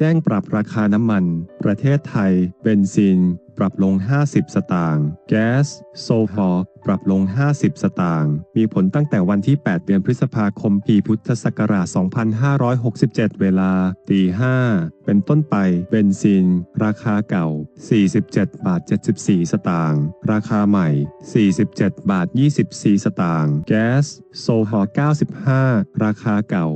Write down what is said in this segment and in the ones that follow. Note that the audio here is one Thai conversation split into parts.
แจ้งปรับราคาน้ำมัน ประเทศไทย เบนซิน ปรับลง 50 สตางค์ แก๊สโซฮอลปรับลง 50 สตางค์ มีผลตั้งแต่วันที่ 8 เดือนพฤษภาคม ปีพุทธศักราช 2567 เวลาตี5เป็นต้นไป เบนซิน ราคาเก่า 47 บาท 74 สตางค์ ราคาใหม่ 47 บาท 24 สตางค์ แก๊สโซฮอล95 ราคาเก่า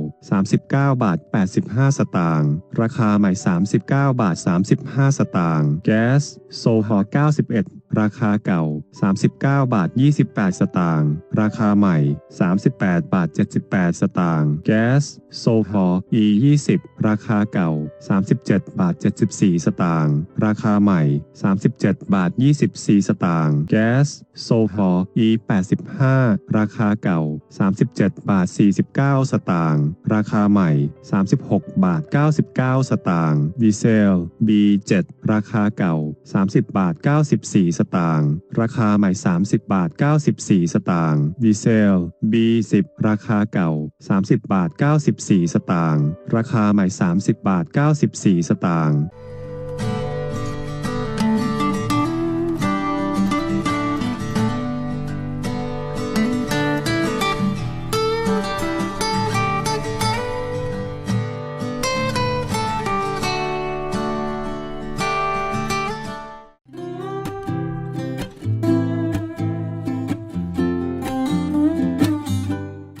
39 บาท 85 สตางค์ ราคาใหม่ 39 บาท 35 สตางค์ แก๊สโซโซลหอ91 ราคาเก่า 39 บาท 28 สตางค์ ราคาใหม่ 38 บาท 78 สตางค์ แก๊ส โซฮอล E 20 ราคาเก่า 37 บาท 74 สตางค์ ราคาใหม่ 37 บาท 24 สตางค์ แก๊ส โซฮอล E 85 ราคาเก่า 37 บาท 49 สตางค์ ราคาใหม่ 36 บาท 99 สตางค์ ดีเซล B 7 ราคาเก่า 30 บาท 94สตางค์ ราคาใหม่ 30 บาท 94 สตางค์ ดีเซล B 10 ราคาเก่า 30 บาท 94 สตางค์ ราคาใหม่ 30 บาท 94 สตางค์